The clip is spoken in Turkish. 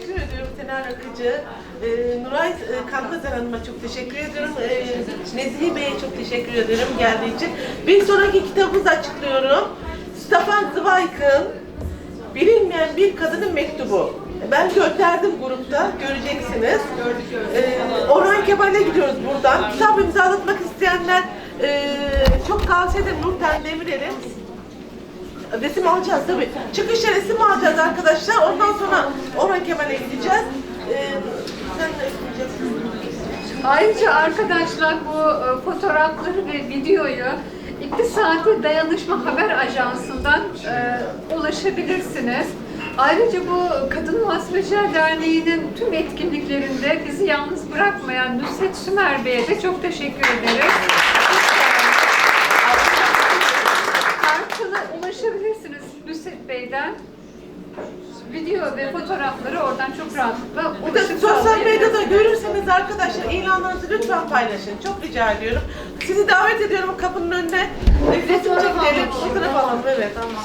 teşekkür ediyorum Tener Akıcı. Ee, Nuray e, Kankazer Hanım'a çok teşekkür ediyorum. Ee, Nezihi Bey'e çok teşekkür ederim geldiği için. Bir sonraki kitabımızı açıklıyorum. Stefan Zweig'ın Bilinmeyen Bir Kadının Mektubu. Ben gönderdim grupta, göreceksiniz. Ee, Orhan Kemal'e gidiyoruz buradan. Kitap imzalatmak isteyenler e, çok tavsiye Nurten Demirel'in. Resim alacağız tabii. Çıkışta resim alacağız arkadaşlar. Ondan sonra Orhan Kemal'e gideceğiz. Ee? Ayrıca arkadaşlar bu e, fotoğrafları ve videoyu İktisadi Dayanışma Haber Ajansı'ndan e, ulaşabilirsiniz. Ayrıca bu Kadın Muhasebeciler Derneği'nin tüm etkinliklerinde bizi yalnız bırakmayan Nusret Sümer Bey'e de çok teşekkür ederiz. Ulaşabilirsiniz Nusret Bey'den. Video ve fotoğrafları oradan çok rahatlıkla Bir de ulaşıp sosyal sağlayabilirsiniz. medyada görürseniz arkadaşlar ilanlarınızı lütfen paylaşın. Çok rica ediyorum. Sizi davet ediyorum kapının önüne. Resim çekelim, fotoğraf alalım. Evet. Tamam.